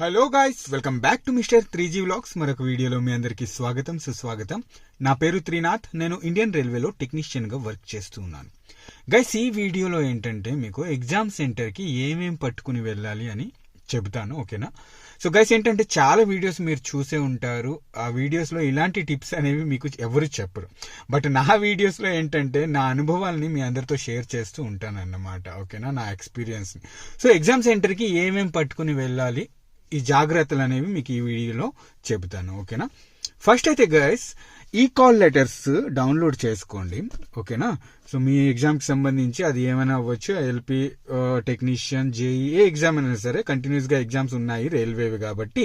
Hello guys welcome back to mister three G vlogs మరొక వీడియోలో మీ అందరికీ స్వాగతం సుస్వాగతం. నా పేరు త్రినాథ్. నేను ఇండియన్ రైల్వేలో టెక్నీషియన్గా వర్క్ చేస్తూ ఉన్నాను. గైస్ ఈ వీడియోలో ఏంటంటే మీకు ఎగ్జామ్ సెంటర్కి ఏమేం పట్టుకుని వెళ్ళాలి అని చెబుతాను ఓకేనా సో గైస్ ఏంటంటే చాలా వీడియోస్ మీరు చూసే ఉంటారు. ఆ వీడియోస్లో ఇలాంటి టిప్స్ అనేవి మీకు ఎవరు చెప్పరు. బట్ నా వీడియోస్లో ఏంటంటే నా అనుభవాల్ని మీ అందరితో షేర్ చేస్తూ ఉంటాను అన్నమాట ఓకేనా నా ఎక్స్పీరియన్స్ని సో ఎగ్జామ్ సెంటర్కి ఏమేమి ఏమేం పట్టుకుని వెళ్ళాలి? ఈ జాగ్రత్తలు అనేవి మీకు ఈ వీడియోలో చెబుతాను ఓకేనా? ఫస్ట్ అయితే గైస్ ఈ కాల్ లెటర్స్ డౌన్లోడ్ చేసుకోండి ఓకేనా? సో మీ ఎగ్జామ్కి సంబంధించి అది ఏమైనా అవ్వచ్చు? ఎల్పి టెక్నీషియన్ జేఈ ఏ ఎగ్జామ్ అయినా సరే కంటిన్యూస్గా ఎగ్జామ్స్ ఉన్నాయి రైల్వేవి కాబట్టి.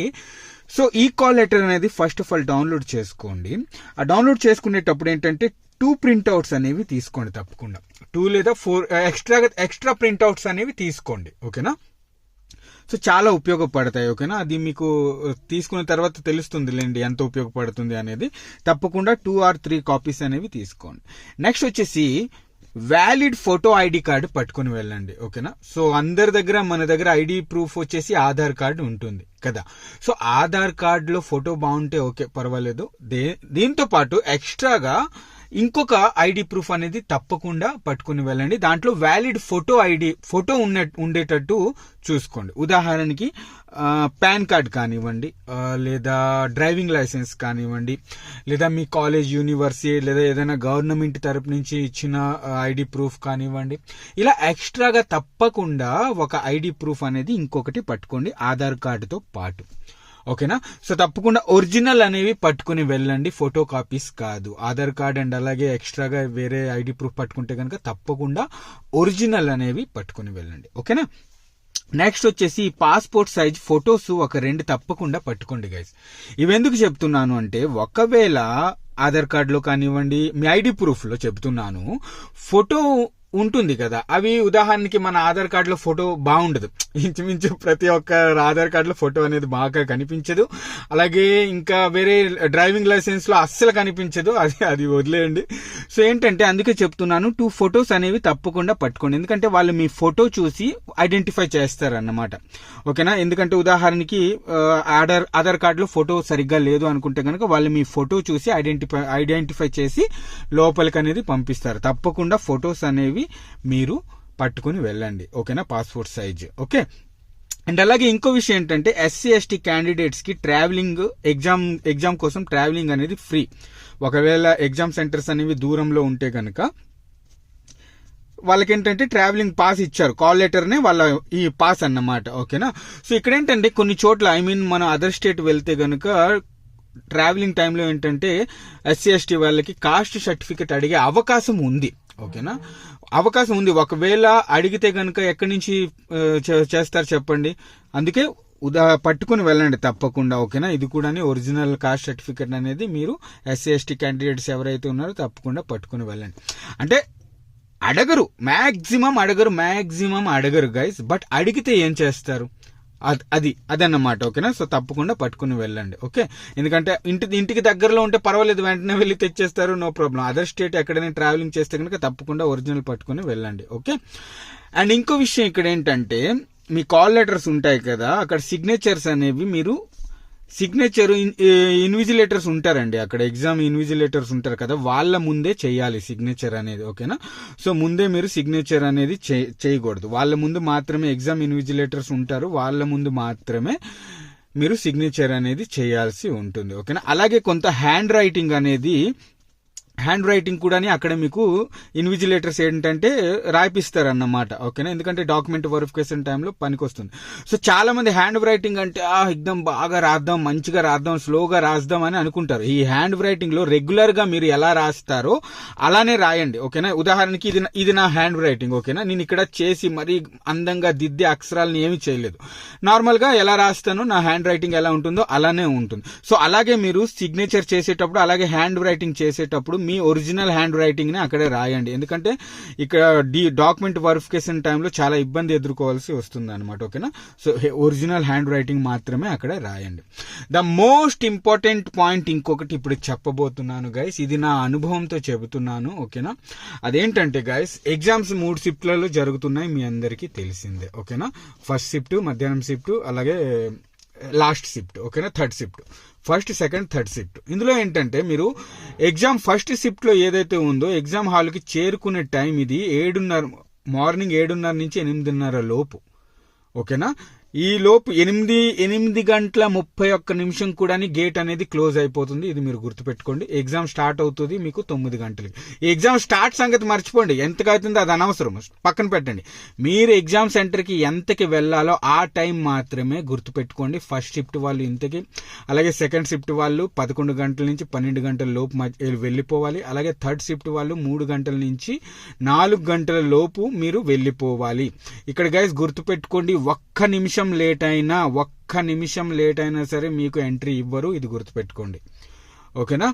సో ఈ కాల్ లెటర్ అనేది ఫస్ట్ ఆఫ్ ఆల్ డౌన్లోడ్ చేసుకోండి. ఆ డౌన్లోడ్ చేసుకునేటప్పుడు ఏంటంటే టూ ప్రింట్అవుట్స్ అనేవి తీసుకోండి తప్పకుండా. టూ లేదా ఫోర్ ఎక్స్ట్రా ఎక్స్ట్రా ప్రింట్అవుట్స్ అనేవి తీసుకోండి ఓకేనా? సో చాలా ఉపయోగపడతాయి ఓకేనా? అది మీకు తీసుకున్న తర్వాత తెలుస్తుంది లేండి ఎంత ఉపయోగపడుతుంది అనేది. తప్పకుండా టూ ఆర్ త్రీ కాపీస్ అనేవి తీసుకోండి. నెక్స్ట్ వచ్చేసి వ్యాలిడ్ ఫోటో ఐడి కార్డు పట్టుకుని వెళ్ళండి ఓకేనా? సో అందరి దగ్గర మన దగ్గర ఐడి ప్రూఫ్ వచ్చేసి ఆధార్ కార్డు ఉంటుంది కదా? సో ఆధార్ కార్డులో ఫోటో బాగుంటే ఓకే పర్వాలేదు. దే దీంతో పాటు ఎక్స్ట్రాగా ఇంకొక ఐడి ప్రూఫ్ అనేది తప్పకుండా పట్టుకుని వెళ్ళండి. దాంట్లో వ్యాలిడ్ ఫోటో ఐడి ఫోటో ఉన్న ఉండేటట్టు చూసుకోండి. ఉదాహరణకి పాన్ కార్డ్ కానివ్వండి లేదా డ్రైవింగ్ లైసెన్స్ కానివ్వండి లేదా మీ కాలేజ్ యూనివర్సిటీ లేదా ఏదైనా గవర్నమెంట్ తరపు నుంచి ఇచ్చిన ఐడి ప్రూఫ్ కానివ్వండి. ఇలా ఎక్స్ట్రాగా తప్పకుండా ఒక ఐడి ప్రూఫ్ అనేది ఇంకొకటి పట్టుకోండి ఆధార్ కార్డుతో పాటు. ఓకేనా? సో తప్పకుండా ఒరిజినల్ అనేవి పట్టుకుని వెళ్ళండి ఫోటో కాపీస్ కాదు. ఆధార్ కార్డ్ అండ్ అలాగే ఎక్స్ట్రాగా వేరే ఐడి ప్రూఫ్ పట్టుకుంటే కనుక తప్పకుండా ఒరిజినల్ అనేవి పట్టుకుని వెళ్ళండి. ఓకేనా? నెక్స్ట్ వచ్చేసి పాస్పోర్ట్ సైజ్ ఫొటోస్ ఒక రెండు తప్పకుండా పట్టుకోండి గైస్ ఇవెందుకు చెప్తున్నాను అంటే ఒకవేళ ఆధార్ కార్డులో కానివ్వండి మీ ఐడి ప్రూఫ్లో చెప్తున్నాను ఫోటో ఉంటుంది కదా. అవి ఉదాహరణకి మన ఆధార్ కార్డులో ఫోటో బాగుండదు. ఇంచుమించు ప్రతి ఒక్క ఆధార్ కార్డులో ఫోటో అనేది బాగా కనిపించదు. అలాగే ఇంకా వేరే డ్రైవింగ్ లైసెన్స్లో అస్సలు కనిపించదు. అది అది వదిలేయండి. సో ఏంటంటే అందుకే చెప్తున్నాను టూ ఫొటోస్ అనేవి తప్పకుండా పట్టుకోండి. ఎందుకంటే వాళ్ళు మీ ఫోటో చూసి ఐడెంటిఫై చేస్తారన్నమాట. ఓకేనా? ఎందుకంటే ఉదాహరణకి ఆధార్ ఆధార్ కార్డులో ఫోటో సరిగ్గా లేదు అనుకుంటే కనుక వాళ్ళు మీ ఫోటో చూసి ఐడెంటిఫై ఐడెంటిఫై చేసి లోపలికి అనేది పంపిస్తారు. తప్పకుండా ఫొటోస్ అనేవి మీరు పట్టుకుని వెళ్ళండి. ఓకేనా? Passport size. ఓకే? అండ్ అలాగే ఇంకో విషయం ఏంటంటే ఎస్సీ ఎస్టీ క్యాండిడేట్స్కి ట్రావెలింగ్ ఎగ్జామ్ ఎగ్జామ్ కోసం ట్రావెలింగ్ అనేది ఫ్రీ ఒకవేళ ఎగ్జామ్ సెంటర్స్ అనేవి దూరంలో ఉంటే కనుక వాళ్ళకి ఏంటంటే ట్రావెలింగ్ పాస్ ఇచ్చారు కాల్ లెటర్నే వాళ్ళ ఈ పాస్ అన్నమాట. ఓకేనా? సో ఇక్కడ ఏంటంటే కొన్ని చోట్ల ఐ మీన్ మనం అదర్ స్టేట్ వెళ్తే కనుక ట్రావెలింగ్ టైంలో ఏంటంటే ఎస్సీ ఎస్టీ వాళ్ళకి కాస్ట్ సర్టిఫికేట్ అడిగే అవకాశం ఉంది. ఓకేనా? అవకాశం ఉంది. ఒకవేళ అడిగితే కనుక ఎక్కడి నుంచి చే- చేస్తారు చెప్పండి. అందుకే ఉదా పట్టుకుని వెళ్ళండి తప్పకుండా ఓకేనా? ఇది కూడా ఒరిజినల్ కాస్ట్ సర్టిఫికెట్ అనేది మీరు ఎస్సీ ఎస్టీ క్యాండిడేట్స్ ఎవరైతే ఉన్నారో తప్పకుండా పట్టుకుని వెళ్ళండి. అంటే అడగరు. మ్యాక్సిమం అడగరు. మ్యాక్సిమం అడగరు గైస్ బట్ అడిగితే ఏం చేస్తారు? అది అదన్నమాట ఓకేనా? సో తప్పకుండా పట్టుకుని వెళ్ళండి ఓకే? ఎందుకంటే ఇంటి ఇంటికి దగ్గరలో ఉంటే పర్వాలేదు వెంటనే వెళ్ళి తెచ్చేస్తారు నో ప్రాబ్లం. అదర్ స్టేట్ ఎక్కడైనా ట్రావెలింగ్ చేస్తే కనుక తప్పకుండా ఒరిజినల్ పట్టుకుని వెళ్ళండి ఓకే? అండ్ ఇంకో విషయం ఇక్కడ ఏంటంటే మీ కాల్ లెటర్స్ ఉంటాయి కదా అక్కడ సిగ్నేచర్స్ అనేవి మీరు సిగ్నేచర్ ఇన్విజిలేటర్స్ eh, ఉంటారండి. అక్కడ ఎగ్జామ్ ఇన్విజిలేటర్స్ ఉంటారు కదా వాళ్ళ ముందే చేయాలి సిగ్నేచర్ అనేది ఓకేనా సో ముందే మీరు సిగ్నేచర్ అనేది చేయకూడదు. వాళ్ళ ముందు మాత్రమే ఎగ్జామ్ ఇన్విజిలేటర్స్ ఉంటారు వాళ్ళ ముందు మాత్రమే మీరు సిగ్నేచర్ అనేది చేయాల్సి ఉంటుంది ఓకేనా అలాగే కొంత హ్యాండ్ రైటింగ్ అనేది హ్యాండ్ రైటింగ్ కూడా అక్కడ మీకు ఇన్విజిలేటర్స్ ఏంటంటే రాయిపిస్తారు అన్నమాట ఓకేనా? ఎందుకంటే డాక్యుమెంట్ వెరిఫికేషన్ టైంలో పనికొస్తుంది. సో చాలా మంది హ్యాండ్ రైటింగ్ అంటే ఆ ఎగ్దం బాగా రాద్దాం మంచిగా రాద్దాం స్లోగా రాద్దాం అని అనుకుంటారు. ఈ హ్యాండ్ రైటింగ్లో రెగ్యులర్గా మీరు ఎలా రాస్తారో అలానే రాయండి ఓకేనా? ఉదాహరణకి ఇది ఇది నా హ్యాండ్ రైటింగ్ ఓకేనా? నేను ఇక్కడ చేసి మరీ అందంగా దిద్దే అక్షరాలను ఏమీ చేయలేదు. నార్మల్గా ఎలా రాస్తానో నా హ్యాండ్ రైటింగ్ ఎలా ఉంటుందో అలానే ఉంటుంది. సో అలాగే మీరు సిగ్నేచర్ చేసేటప్పుడు అలాగే హ్యాండ్ రైటింగ్ చేసేటప్పుడు మీ ఒరిజినల్ హ్యాండ్ రైటింగ్ని అక్కడే రాయండి. ఎందుకంటే ఇక్కడ డీ డాక్యుమెంట్ వెరిఫికేషన్ టైంలో చాలా ఇబ్బంది ఎదుర్కోవాల్సి వస్తుంది అనమాట ఓకేనా? సో ఒరిజినల్ హ్యాండ్ రైటింగ్ మాత్రమే అక్కడ రాయండి. ద మోస్ట్ ఇంపార్టెంట్ పాయింట్ ఇంకొకటి ఇప్పుడు చెప్పబోతున్నాను గైస్ ఇది నా అనుభవంతో చెబుతున్నాను ఓకేనా? అదేంటంటే గైస్ ఎగ్జామ్స్ మూడు షిఫ్ట్లలో జరుగుతున్నాయి మీ అందరికీ తెలిసిందే ఓకేనా? ఫస్ట్ షిఫ్ట్ మధ్యాహ్నం షిఫ్ట్ అలాగే లాస్ట్ షిఫ్ట్ ఓకేనా? Third shift. First second third shift. ఇందులో ఏంటంటే మీరు ఎగ్జామ్ ఫస్ట్ షిఫ్ట్లో ఏదైతే ఉందో ఎగ్జామ్ హాల్కి చేరుకునే టైం ఇది ఏడున్నర మార్నింగ్ ఏడున్నర నుంచి ఎనిమిదిన్నర లోపు. ఓకేనా? ఈ లోపు ఎనిమిది ఎనిమిది గంటల ముప్పై ఒక్క నిమిషం కూడా గేట్ అనేది క్లోజ్ అయిపోతుంది. ఇది మీరు గుర్తుపెట్టుకోండి. ఎగ్జామ్ స్టార్ట్ అవుతుంది మీకు తొమ్మిది గంటలకి. ఎగ్జామ్ స్టార్ట్ సంగతి మర్చిపోండి. ఎంతకు అవుతుందో అది అనవసరం. పక్కన పెట్టండి. మీరు ఎగ్జామ్ సెంటర్కి ఎంతకి వెళ్ళాలో ఆ టైం మాత్రమే గుర్తుపెట్టుకోండి. ఫస్ట్ షిఫ్ట్ వాళ్ళు ఇంతకి అలాగే సెకండ్ షిఫ్ట్ వాళ్ళు పదకొండు గంటల నుంచి పన్నెండు గంటల లోపు మధ్య- వెళ్ళిపోవాలి. అలాగే థర్డ్ షిఫ్ట్ వాళ్ళు మూడు గంటల నుంచి నాలుగు గంటల లోపు మీరు వెళ్ళిపోవాలి. ఇక్కడ గైస్ గుర్తుపెట్టుకోండి. ఒక్క నిమిషం లేట్ అయినా ఒక్క నిమిషం లేట్ అయినా సరే మీకు ఎంట్రీ ఇవ్వరు. ఇది గుర్తుపెట్టుకోండి. ఓకేనా?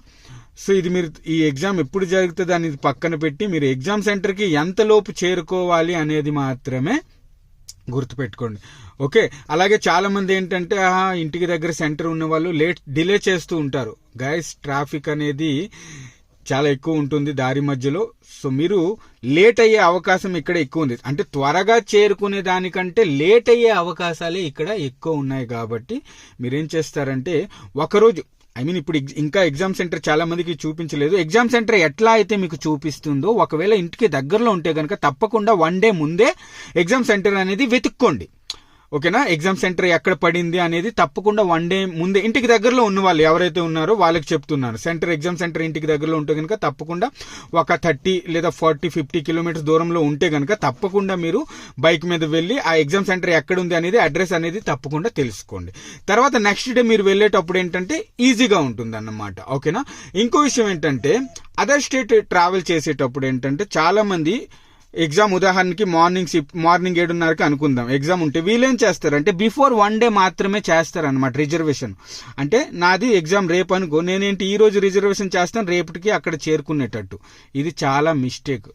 సో ఇది మీరు ఈ ఎగ్జామ్ ఎప్పుడు జరుగుతుంది అనేది పక్కన పెట్టి మీరు ఎగ్జామ్ సెంటర్కి ఎంతలోపు చేరుకోవాలి అనేది మాత్రమే గుర్తుపెట్టుకోండి. ఓకే? అలాగే చాలా మంది ఏంటంటే ఇంటికి దగ్గర సెంటర్ ఉన్న వాళ్ళు లేట్ డిలే చేస్తూ ఉంటారు. గైస్ ట్రాఫిక్ అనేది చాలా ఎక్కువ ఉంటుంది దారి మధ్యలో. సో మీరు లేట్ అయ్యే అవకాశం ఇక్కడ ఎక్కువ ఉంది. అంటే త్వరగా చేరుకునే దానికంటే లేట్ అయ్యే అవకాశాలే ఇక్కడ ఎక్కువ ఉన్నాయి కాబట్టి మీరేం చేస్తారంటే ఒకరోజు ఐ మీన్ ఇప్పుడు ఇంకా ఎగ్జామ్ సెంటర్ చాలా మందికి చూపించలేదు. ఎగ్జామ్ సెంటర్ ఎట్లా అయితే మీకు చూపిస్తుందో ఒకవేళ ఇంటికి దగ్గరలో ఉంటే కనుక తప్పకుండా వన్ డే ముందే ఎగ్జామ్ సెంటర్ అనేది వెతుక్కోండి. ఓకేనా? ఎగ్జామ్ సెంటర్ ఎక్కడ పడింది అనేది తప్పకుండా వన్ డే ముందే ఇంటికి దగ్గరలో ఉన్న వాళ్ళు ఎవరైతే ఉన్నారో వాళ్ళకి చెప్తున్నారు సెంటర్ ఎగ్జామ్ సెంటర్ ఇంటికి దగ్గరలో ఉంటే కనుక తప్పకుండా ఒక థర్టీ లేదా ఫార్టీ ఫిఫ్టీ కిలోమీటర్స్ దూరంలో ఉంటే కనుక తప్పకుండా మీరు బైక్ మీద వెళ్ళి ఆ ఎగ్జామ్ సెంటర్ ఎక్కడ ఉంది అనేది అడ్రస్ అనేది తప్పకుండా తెలుసుకోండి. తర్వాత నెక్స్ట్ డే మీరు వెళ్ళేటప్పుడు ఏంటంటే ఈజీగా ఉంటుంది అన్నమాట ఓకేనా? ఇంకో విషయం ఏంటంటే అదర్ స్టేట్ ట్రావెల్ చేసేటప్పుడు ఏంటంటే చాలా మంది ఎగ్జామ్ ఉదాహరణకి మార్నింగ్ మార్నింగ్ ఏడున్నరకి అనుకుందాం. ఎగ్జామ్ ఉంటే వీళ్ళేం చేస్తారంటే బిఫోర్ వన్ డే మాత్రమే చేస్తారనమాట రిజర్వేషన్. అంటే నాది ఎగ్జామ్ రేపు అనుకో నేనేంటి ఈ రోజు రిజర్వేషన్ చేస్తాను రేపటికి అక్కడ చేరుకునేటట్టు. ఇది చాలా మిస్టేక్.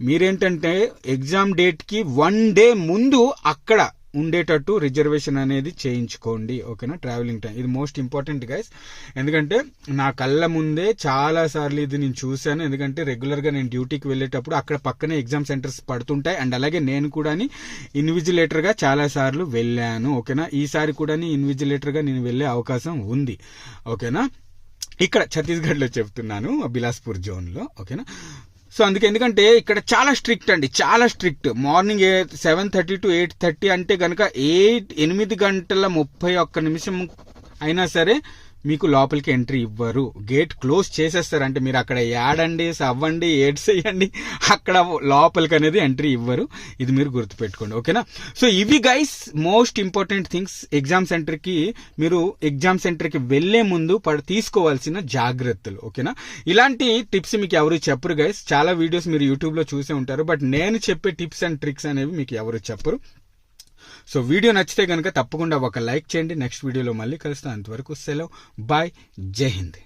మీరేంటంటే ఎగ్జామ్ డేట్కి వన్ డే ముందు అక్కడ ఉండేటట్టు రిజర్వేషన్ అనేది చేయించుకోండి ఓకేనా? ట్రావెలింగ్ టైం ఇది మోస్ట్ ఇంపార్టెంట్ గైస్ ఎందుకంటే నా కళ్ళ ముందే చాలా సార్లు ఇది నేను చూశాను. ఎందుకంటే రెగ్యులర్గా నేను డ్యూటీకి వెళ్ళేటప్పుడు అక్కడ పక్కనే ఎగ్జామ్ సెంటర్స్ పడుతుంటాయి. అండ్ అలాగే నేను కూడా ఇన్విజిలేటర్గా చాలా సార్లు వెళ్ళాను ఓకేనా? ఈసారి కూడా ఇన్విజిలేటర్గా నేను వెళ్ళే అవకాశం ఉంది ఓకేనా? ఇక్కడ ఛత్తీస్గఢ్లో చెప్తున్నాను బిలాస్పూర్ జోన్లో ఓకేనా? సో అందుకే ఎందుకంటే ఇక్కడ చాలా స్ట్రిక్ట్ అండి చాలా strict. Morning seven thirty to eight thirty అంటే కనుక ఎయిట్ ఎనిమిది గంటల ముప్పై ఒక్క నిమిషం అయినా సరే మీకు లోపలికి ఎంట్రీ ఇవ్వరు. గేట్ క్లోజ్ చేసేస్తారు అంటే మీరు అక్కడ యాడండి అవ్వండి ఏడ్సేయండి అక్కడ లోపలికి అనేది ఎంట్రీ ఇవ్వరు. ఇది మీరు గుర్తుపెట్టుకోండి ఓకేనా? సో ఇవి guys most important things exam సెంటర్కి మీరు ఎగ్జామ్ సెంటర్కి వెళ్ళే ముందు పడ- తీసుకోవాల్సిన జాగ్రత్తలు ఓకేనా? ఇలాంటి టిప్స్ మీకు ఎవరు చెప్పరు గైస్ చాలా వీడియోస్ మీరు యూట్యూబ్లో చూసే ఉంటారు. బట్ నేను చెప్పే టిప్స్ అండ్ ట్రిక్స్ అనేవి మీకు ఎవరు చెప్పరు. సో వీడియో నచ్చితే కనుక తప్పకుండా ఒక లైక్ చేయండి. నెక్స్ట్ వీడియోలో మళ్ళీ కలుస్తాను అంతవరకు సెలవు. బాయ్. జై హింద్.